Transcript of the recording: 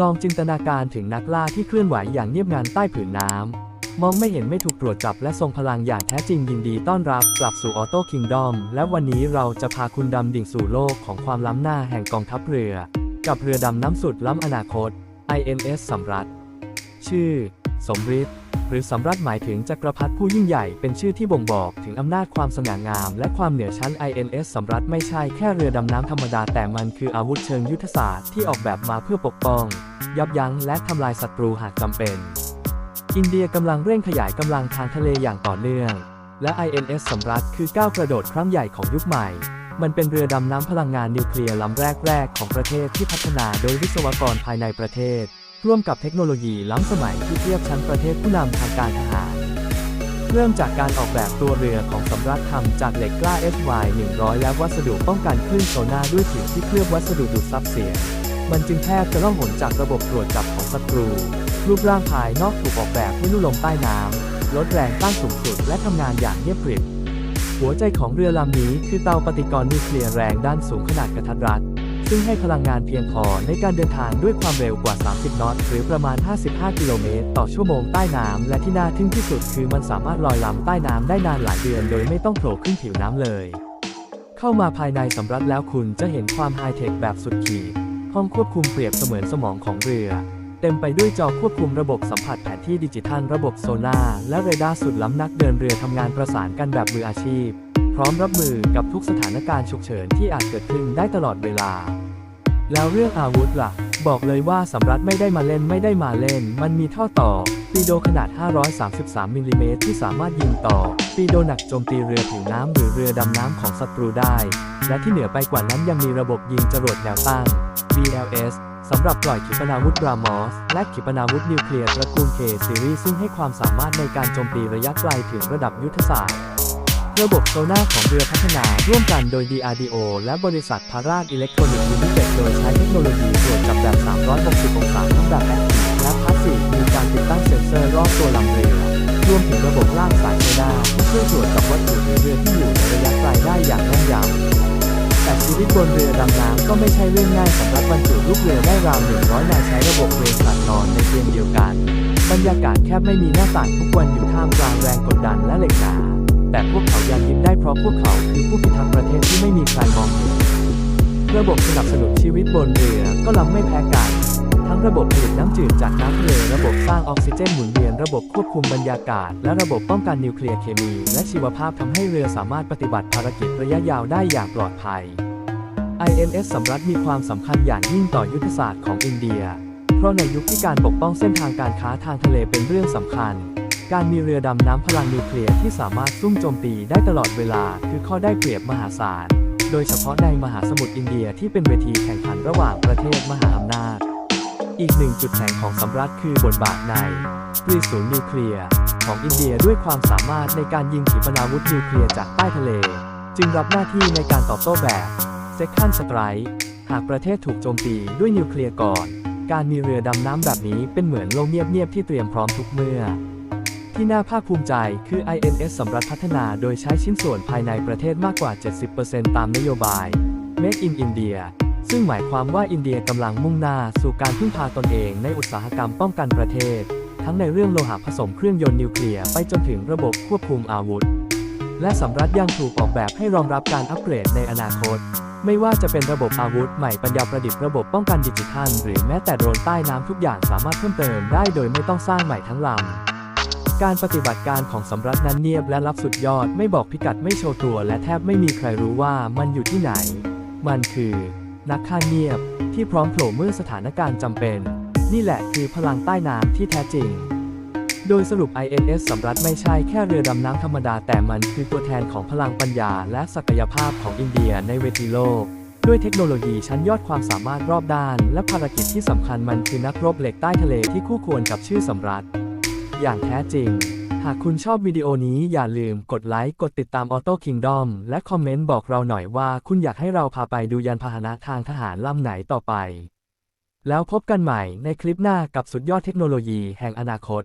ลองจินตนาการถึงนักล่าที่เคลื่อนไหวอย่างเงียบงันใต้ผืนน้ำ มองไม่เห็นไม่ถูกตรวจจับและทรงพลังอย่างแท้จริงยินดีต้อนรับกลับสู่ออโต้คิงดอมและวันนี้เราจะพาคุณดำดิ่งสู่โลกของความล้ำหน้าแห่งกองทัพเรือ กับเรือดำน้ำสุดล้ำอนาคต INS สำรัฐ ชื่อ สมฤทธิ์หรือสำรัฐหมายถึงจักรพรรดิผู้ยิ่งใหญ่เป็นชื่อที่บ่งบอกถึงอำนาจความสง่างาม และความเหนือชั้น INS สำรัฐไม่ใช่แค่เรือดำน้ำธรรมดาแต่มันคืออาวุธเชิงยุทธศาสตร์ที่ออกแบบมาเพื่อปกป้อง ยับยั้งและทำลายศัตรูหากจำเป็น อินเดียกำลังเร่งขยายกำลังทางทะเลอย่างต่อเนื่อง และ INS สำรัฐคือก้าวกระโดดครั้งใหญ่ของยุคใหม่มันเป็นเรือดำน้ำพลังงานนิวเคลียร์ลำแรก ๆ ของประเทศที่พัฒนาโดยวิศวกรภายในประเทศ ร่วมกับเทคโนโลยีล้ำสมัยที่เทียบชั้นประเทศผู้นำทางการทหาร เริ่มจากการออกแบบตัวเรือของสำรัฐทำจากเหล็กกล้า SY 100 และวัสดุป้องกันคลื่นโซน่าด้วยผิวที่เคลือบวัสดุดูดซับเสียง มันจึงแทบจะล่องหนจากระบบตรวจจับของศัตรู รูปร่างภายนอกถูกออกแบบให้ลู่ลมใต้น้ำลดแรงต้านสูงสุดและทำงานอย่างเงียบกริบหัวใจของเรือลำนี้คือเตาปฏิกรณ์นิวเคลียร์แรงด้านสูงขนาดกระทัดรัด ซึ่งให้พลังงานเพียงพอในการเดินทางด้วยความเร็วกว่า 30 นอต หรือประมาณ 55 กิโลเมตรต่อชั่วโมงใต้น้ำและที่น่าทึ่งที่สุดคือมันสามารถลอยลำใต้น้ำได้นานหลายเดือนโดยไม่ต้องโผล่ขึ้นผิวน้ำเลย เข้ามาภายในสำรับแล้วคุณจะเห็นความไฮเทคแบบสุดขีดห้องควบคุมเปรียบเสมือนสมองของเรือ เต็มไปด้วยจอควบคุมระบบสัมผัสแผนที่ดิจิทัลระบบโซนาร์และเรดาร์สุดล้ำนักเดินเรือทำงานประสานกันแบบมืออาชีพ พร้อมรับมือกับทุกสถานการณ์ฉุกเฉินที่อาจเกิดขึ้นได้ตลอดเวลา แล้วเรื่องอาวุธล่ะ บอกเลยว่าสำรัฐไม่ได้มาเล่นไม่ได้มาเล่น มันมีท่อต่อปีโดขนาด 533มิลลิเมตรที่สามารถยิงต่อปีโดหนักโจมตีเรือผิวน้ำหรือเรือดำน้ำของศัตรูได้ และที่เหนือไปกว่านั้นยังมีระบบยิงจรวดแนวตั้ง BLS สำหรับปล่อยขีปนาวุธรามอส และขีปนาวุธนิวเคลียร์ตระกูล K ซีรีส์ซึ่งให้ความสามารถในการโจมตีระยะไกลถึงระดับยุทธศาสตร์ ระบบโซน่าของเรือพัฒนาร่วมกันโดย DRDO และบริษัทพาราดอิเล็กทรอนิกส์ลิมิเต็ดโดยใช้เทคโนโลยีตรวจจับแบบ 360 องศาทั้งแบบแอคทีฟและพาสซีฟมีการติดตั้งเซ็นเซอร์รอบตัวลำเรือ รวมถึงระบบลากสายเรดาร์ที่ช่วยตรวจจับวัตถุในเรือที่อยู่ในระยะไกลได้อย่างแม่นยำแต่ชีวิตบนเรือดำน้ำก็ไม่ใช่เรื่องง่ายสำหรับบรรจุลูกเรือได้ราว 100 นายใช้ระบบเวรสัตว์นอนในเตียงเดียวกัน บรรยากาศแคบไม่มีหน้าต่างทุกวันอยู่ท่ามกลางแรงกดดันและเหล็กหนา แต่พวกเขายังยิ้มได้เพราะพวกเขาคือผู้พิทักษ์ประเทศที่ไม่มีใครมองเห็นระบบสนับสนุนชีวิตบนเรือก็ล้ำไม่แพ้กัน ทั้งระบบผลิตน้ำจืดจากน้ำทะเลระบบสร้างออกซิเจนหมุนเวียน ระบบควบคุมบรรยากาศ และระบบป้องกันนิวเคลียร์เคมี และชีวภาพทำให้เรือสามารถปฏิบัติภารกิจระยะยาวได้อย่างปลอดภัย INS สำรัฐมีความสำคัญอย่างยิ่งต่อยุทธศาสตร์ของอินเดีย เพราะในยุคที่การปกป้องเส้นทางการค้าทางทะเลเป็นเรื่องสำคัญ การมีเรือดำน้ำพลังนิวเคลียร์ที่สามารถซุ่มโจมตีได้ตลอดเวลา คือข้อได้เปรียบมหาศาล โดยเฉพาะในมหาสมุทรอินเดียที่เป็นเวทีแข่งขันระหว่างประเทศมหาอำนาจ อีกหนึ่งจุดแข็งของสำรัฐคือบทบาทในปรีศูนย์นิวเคลียร์ของอินเดียด้วยความสามารถในการยิงขีปนาวุธนิวเคลียร์จากใต้ทะเล จึงรับหน้าที่ในการตอบโต้แบบ Second Strike หากประเทศถูกโจมตีด้วยนิวเคลียร์ก่อน การมีเรือดำน้ำแบบนี้เป็นเหมือนโลกเงียบๆที่เตรียมพร้อมทุกเมื่อ ที่น่าภาคภูมิใจคือ INS สำรัฐพัฒนาโดยใช้ชิ้นส่วนภายในประเทศมากกว่า 70%ตามนโยบาย Make in India ซึ่งหมายความว่าอินเดียกำลังมุ่งหน้าสู่การพึ่งพาตนเองในอุตสาหกรรมป้องกันประเทศ ทั้งในเรื่องโลหะผสมเครื่องยนต์นิวเคลียร์ไปจนถึงระบบควบคุมอาวุธ และสำรัฐยังถูกออกแบบให้รองรับการอัปเกรดในอนาคต ไม่ว่าจะเป็นระบบอาวุธใหม่ปัญญาประดิษฐ์ระบบป้องกันดิจิทัล หรือแม้แต่โดรนใต้น้ำทุกอย่างสามารถเพิ่มเติมได้โดยไม่ต้องสร้างใหม่ทั้งลำ การปฏิบัติการของสำรัฐนั้นเงียบและลับสุดยอดไม่บอกพิกัดไม่โชว์ตัวและแทบไม่มีใครรู้ว่ามันอยู่ที่ไหน มันคือ นักฆ่าเงียบที่พร้อมโผล่เมื่อสถานการณ์จำเป็น นี่แหละคือพลังใต้น้ำที่แท้จริง โดยสรุป INS สำรัฐไม่ใช่แค่เรือดำน้ำธรรมดาแต่มันคือตัวแทนของพลังปัญญาและศักยภาพของอินเดียในเวทีโลกด้วยเทคโนโลยีชั้นยอดความสามารถรอบด้าน และภารกิจที่สำคัญมันคือนักรบเหล็กใต้ทะเลที่คู่ควรกับชื่อสำรัฐ อย่างแท้จริง หากคุณชอบวิดีโอนี้อย่าลืมกดไลค์กดติดตาม Auto Kingdom และคอมเมนต์บอกเราหน่อยว่าคุณอยากให้เราพาไปดูยานพาหนะทางทหารลำไหนต่อไป แล้วพบกันใหม่ในคลิปหน้ากับสุดยอดเทคโนโลยีแห่งอนาคต